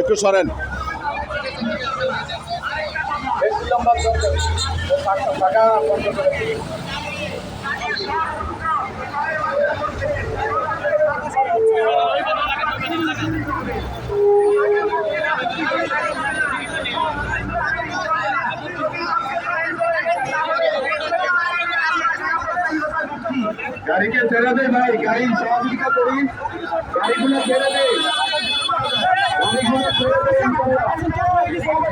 একটু সরেন। গাড়িকে ছেড়ে দে ভাই গাড়ি সহযোগিতা করি। গাড়িগুলো ছেড়ে দে গাড়িগুলো ছেড়ে দে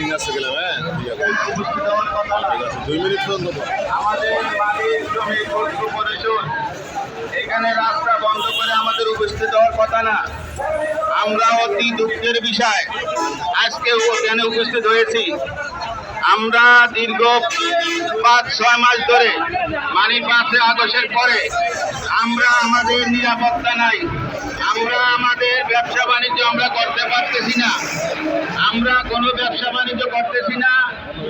রানিং আছে গেলাম হ্যাঁ? দুই মিনিট পর্যন্ত এখানে রাস্তা বন্ধ করে আমাদের উপস্থিত হওয়ার কথা না। আমরা অতি দুঃখের বিষয়। আজকে এখানে উপস্থিত হয়েছি। আমরা দীর্ঘ পাঁচ, ছয় মাস ধরে মানে পাঁচে আগস্টের পরে, আমরা আমাদের নিরাপত্তা নাই। আমরা আমাদের ব্যবসা বাণিজ্য আমরা করতে পারতেছি না। আমরা কোনো ব্যবসা বাণিজ্য করতেছি না।